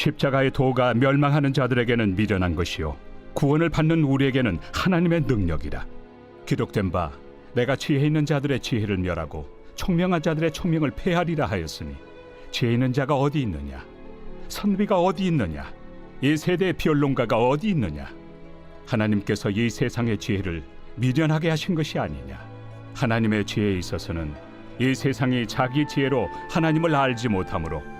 십자가의 도가 멸망하는 자들에게는 미련한 것이요. 구원을 받는 우리에게는 하나님의 능력이라. 기록된 바 내가 지혜 있는 자들의 지혜를 멸하고 총명한 자들의 총명을 폐하리라 하였으니 지혜 있는 자가 어디 있느냐? 선비가 어디 있느냐? 이 세대의 변론가가 어디 있느냐? 하나님께서 이 세상의 지혜를 미련하게 하신 것이 아니냐? 하나님의 지혜에 있어서는 이 세상이 자기 지혜로 하나님을 알지 못하므로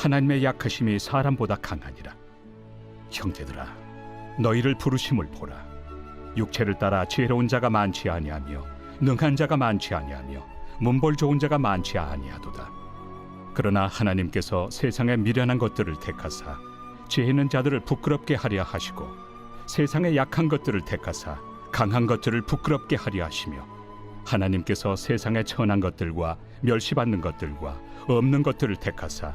하나님의 약하심이 사람보다 강하니라. 형제들아 너희를 부르심을 보라. 육체를 따라 지혜로운 자가 많지 아니하며 능한 자가 많지 아니하며 문벌 좋은 자가 많지 아니하도다. 그러나 하나님께서 세상에 미련한 것들을 택하사 지혜 있는 자들을 부끄럽게 하려 하시고 세상의 약한 것들을 택하사 강한 것들을 부끄럽게 하려 하시며 하나님께서 세상의 천한 것들과 멸시받는 것들과 없는 것들을 택하사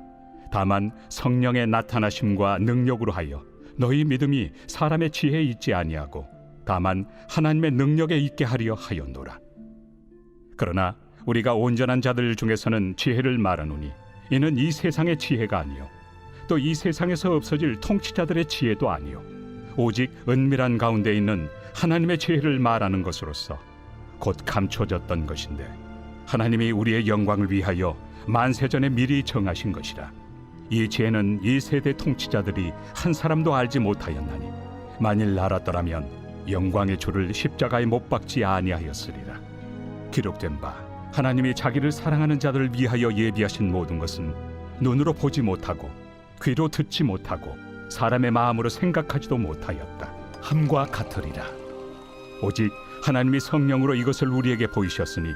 다만 성령의 나타나심과 능력으로 하여 너희 믿음이 사람의 지혜에 있지 아니하고 다만 하나님의 능력에 있게 하려 하였노라. 그러나 우리가 온전한 자들 중에서는 지혜를 말하노니 이는 이 세상의 지혜가 아니요 또 이 세상에서 없어질 통치자들의 지혜도 아니요 오직 은밀한 가운데 있는 하나님의 지혜를 말하는 것으로서 곧 감춰졌던 것인데 하나님이 우리의 영광을 위하여 만세전에 미리 정하신 것이라 이 지혜는 이 세대 통치자들이 한 사람도 알지 못하였나니 만일 알았더라면 영광의 주를 십자가에 못 박지 아니하였으리라. 기록된 바 하나님이 자기를 사랑하는 자들을 위하여 예비하신 모든 것은 눈으로 보지 못하고 귀로 듣지 못하고 사람의 마음으로 생각하지도 못하였다. 함과 같으리라. 오직 하나님이 성령으로 이것을 우리에게 보이셨으니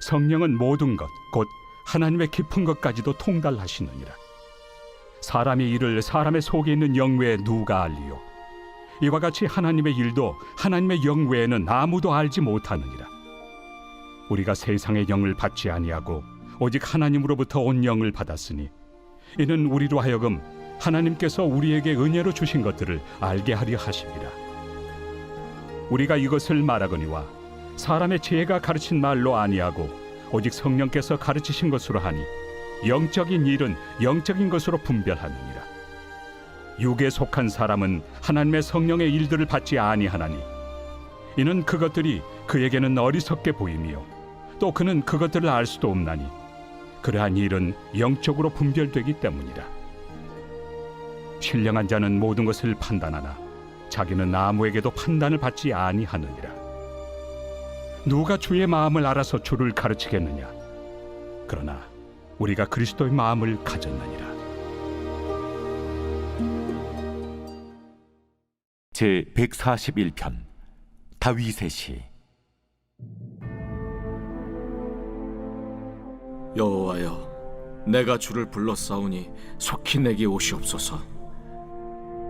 성령은 모든 것 곧 하나님의 깊은 것까지도 통달하시느니라 사람의 일을 사람의 속에 있는 영 외에 누가 알리요? 이와 같이 하나님의 일도 하나님의 영 외에는 아무도 알지 못하느니라. 우리가 세상의 영을 받지 아니하고 오직 하나님으로부터 온 영을 받았으니 이는 우리로 하여금 하나님께서 우리에게 은혜로 주신 것들을 알게 하려 하심이라 우리가 이것을 말하거니와 사람의 지혜가 가르친 말로 아니하고 오직 성령께서 가르치신 것으로 하니 영적인 일은 영적인 것으로 분별하느니라. 육에 속한 사람은 하나님의 성령의 일들을 받지 아니하나니 이는 그것들이 그에게는 어리석게 보이며 또 그는 그것들을 알 수도 없나니 그러한 일은 영적으로 분별되기 때문이라. 신령한 자는 모든 것을 판단하나 자기는 아무에게도 판단을 받지 아니하느니라. 누가 주의 마음을 알아서 주를 가르치겠느냐? 그러나 우리가 그리스도의 마음을 가졌느니라 제 141편 다윗의 시 여호와여, 내가 주를 불렀사오니 속히 내게 오시옵소서.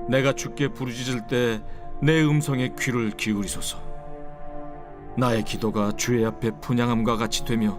내가 주께 부르짖을 때 내 음성에 귀를 기울이소서. 나의 기도가 주의 앞에 분양함과 같이 되며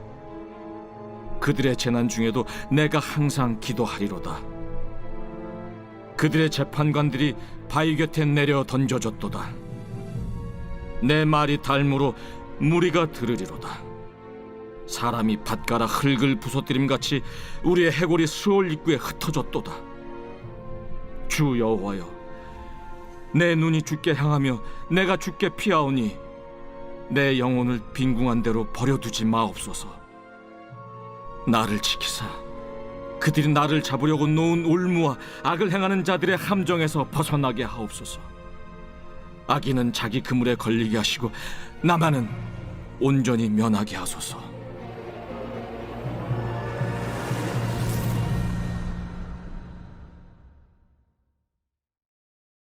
그들의 재난 중에도 내가 항상 기도하리로다. 그들의 재판관들이 바위 곁에 내려 던져졌도다. 내 말이 달무로 무리가 들으리로다. 사람이 밭가라 흙을 부서뜨림 같이 우리의 해골이 수월 입구에 흩어졌도다. 주 여호와여, 내 눈이 주께 향하며 내가 주께 피하오니 내 영혼을 빈궁한 대로 버려두지 마옵소서. 나를 지키사 그들이 나를 잡으려고 놓은 울무와 악을 행하는 자들의 함정에서 벗어나게 하옵소서. 악인은 자기 그물에 걸리게 하시고 나만은 온전히 면하게 하소서.